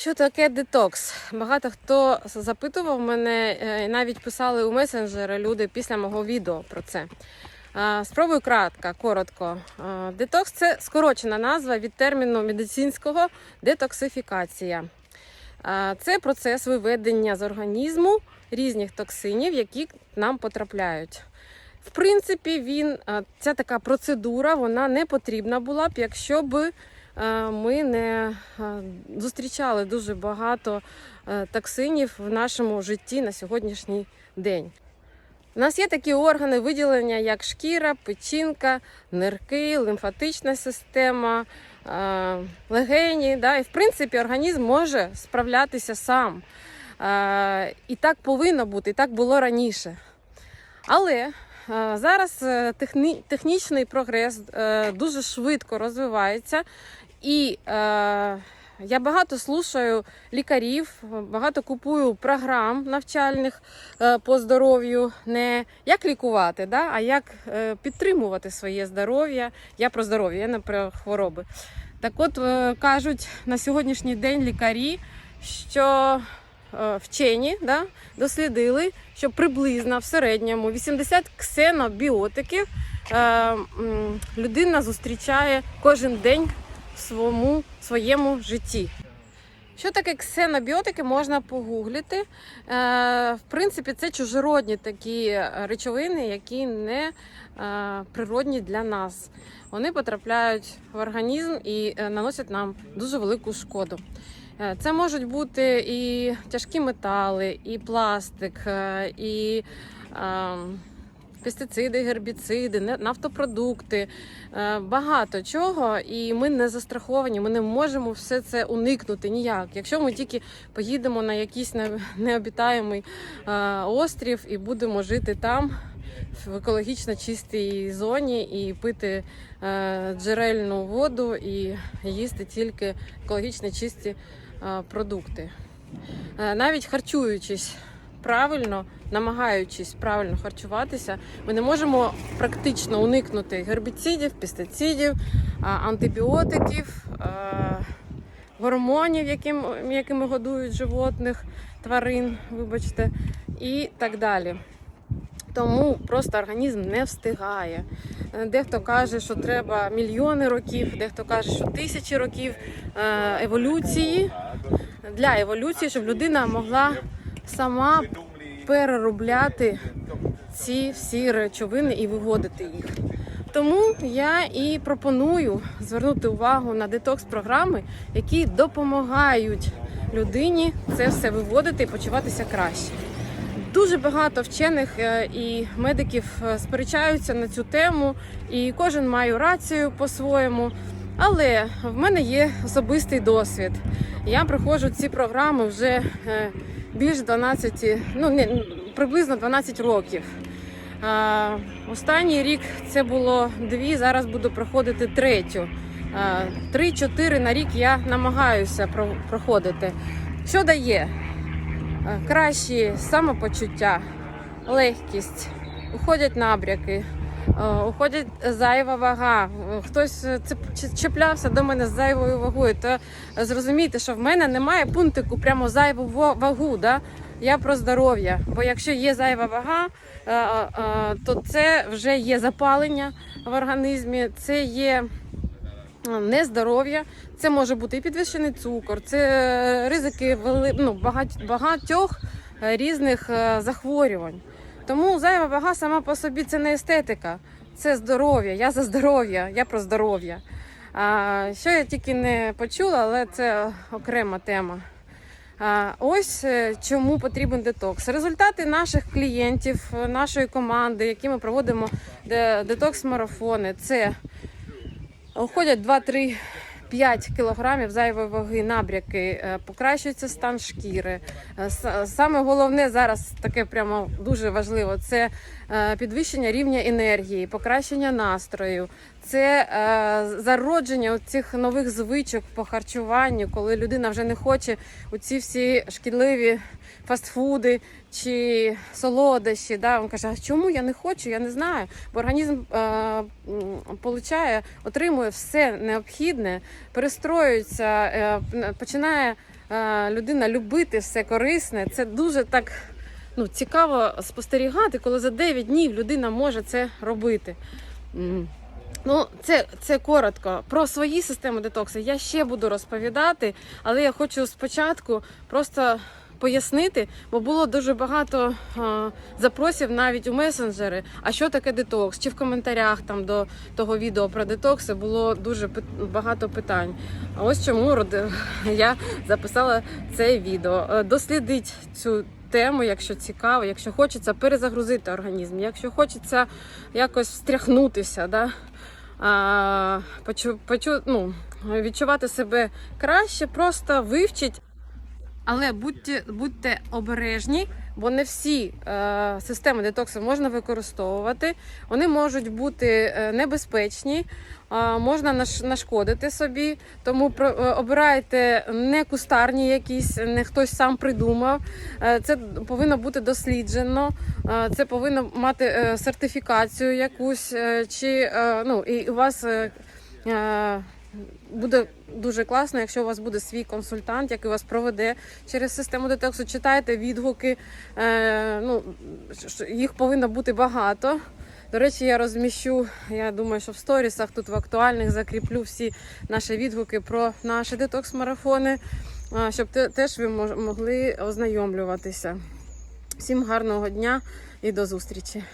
Що таке детокс? Багато хто запитував мене, е, і навіть писали у месенджери люди після мого відео про це. Спробую кратко, коротко. Детокс це скорочена назва від терміну медицинського детоксифікація. Це процес виведення з організму різних токсинів, які нам потрапляють. В принципі, він, ця така процедура вона не потрібна була б, якщо б ми не е, зустрічали дуже багато е, токсинів в нашому житті на сьогоднішній день. У нас є такі органи виділення, як шкіра, печінка, нирки, лімфатична система, е, легені. Да? І в принципі організм може справлятися сам. Е, І так повинно бути, і так було раніше. Але е, зараз е, техні, технічний прогрес е, дуже швидко розвивається, і е, я багато слушаю лікарів, багато купую програм навчальних е, по здоров'ю, не як лікувати, да, а як е, підтримувати своє здоров'я. Я про здоров'я, я не про хвороби. Так от е, кажуть на сьогоднішній день лікарі, що е, вчені да, дослідили, що приблизно в середньому 80 ксенобіотиків е, людина зустрічає кожен день в своєму, своєму житті. Що таке ксенобіотики, можна погуглити. Е, в принципі, це чужородні такі речовини, які не е, природні для нас. Вони потрапляють в організм і е, наносять нам дуже велику шкоду. Е, Це можуть бути і тяжкі метали, і пластик, е, і е, пестициди, гербіциди, нафтопродукти, е, багато чого. І ми не застраховані, ми не можемо все це уникнути ніяк. Якщо ми тільки поїдемо на якийсь необітаємий острів і будемо жити там. В екологічно чистій зоні і пити е, джерельну воду і їсти тільки екологічно чисті продукти. Е, Навіть харчуючись правильно, намагаючись правильно харчуватися, ми не можемо практично уникнути гербіцидів, пестицидів, антибіотиків, е, гормонів, яким, якими годують животних, тварин, вибачте, і так далі. Тому просто організм не встигає. Е, Дехто каже, що треба мільйони років, дехто каже, що тисячі років е, еволюції для еволюції, щоб людина могла сама переробляти ці всі речовини і виводити їх. Тому я і пропоную звернути увагу на детокс-програми, які допомагають людині це все виводити і почуватися краще. Дуже багато вчених е, і медиків е, сперечаються на цю тему, і кожен має рацію по-своєму. Але в мене є особистий досвід. Я проходжу ці програми вже е, більш 12, ну не приблизно 12 років. Останній рік це було дві, зараз буду проходити третю. Три-чотири на рік я намагаюся проходити. Що дає? Е, Кращі самопочуття, легкість, уходять набряки, е, уходять зайва вага. Е, Хтось е, чіплявся до мене з зайвою вагою, то зрозумійте, що в мене немає пунктику прямо зайву вагу. Да? Я про здоров'я. Бо якщо є зайва вага, е, е, то це вже є запалення в організмі, це є е, нездоров'я, це може бути і підвищений цукор, це ризики вели... ну, багать- багатьох е, різних е, захворювань. Тому зайва вага сама по собі це не естетика, це здоров'я. Я за здоров'я, я про здоров'я. А, що я тільки не почула, але це окрема тема. А, Ось е, чому потрібен детокс. Результати наших клієнтів, нашої команди, які ми проводимо де- детокс-марафони, це уходять 2-3 5 кілограмів зайвої ваги, набряки, е, покращується стан шкіри. Е, Саме головне зараз таке прямо дуже важливо це е, підвищення рівня енергії, покращення настрою, це е, зародження цих нових звичок по харчуванню, коли людина вже не хоче оці всі шкідливі фастфуди чи солодощі. Да? Він каже, а чому я не хочу? Я не знаю. Бо організм е, получає, отримує все необхідне, перестроюється, е, починає е, людина любити все корисне. Це дуже так ну, цікаво спостерігати, коли за 9 днів людина може це робити. Ну, це, це коротко. Про свої системи детоксу я ще буду розповідати, але я хочу спочатку просто пояснити, бо було дуже багато а, запросів навіть у месенджери. А що таке детокс? Чи в коментарях там до того відео про детокси було дуже багато питань. А ось чому я записала це відео. Е, Дослідіть цю тему, якщо цікаво, якщо хочеться перезагрузити організм, якщо хочеться якось встряхнутися, да? а, почу, почу, ну, відчувати себе краще, просто вивчіть. Але будьте, будьте обережні, бо не всі е, системи детоксу можна використовувати. Вони можуть бути е, небезпечні, е, можна наш, нашкодити собі. Тому про, е, обирайте не кустарні якісь, не хтось сам придумав. Е, це повинно бути досліджено, е, це повинно мати е, сертифікацію якусь, е, чи е, ну, і у вас. Е, е, Буде дуже класно, якщо у вас буде свій консультант, який вас проведе через систему детоксу. Читайте відгуки. Е, ну, їх повинно бути багато. До речі, я розміщу, я думаю, що в сторісах тут в актуальних закріплю всі наші відгуки про наші детокс-марафони, щоб теж ви могли ознайомлюватися. Всім гарного дня і до зустрічі!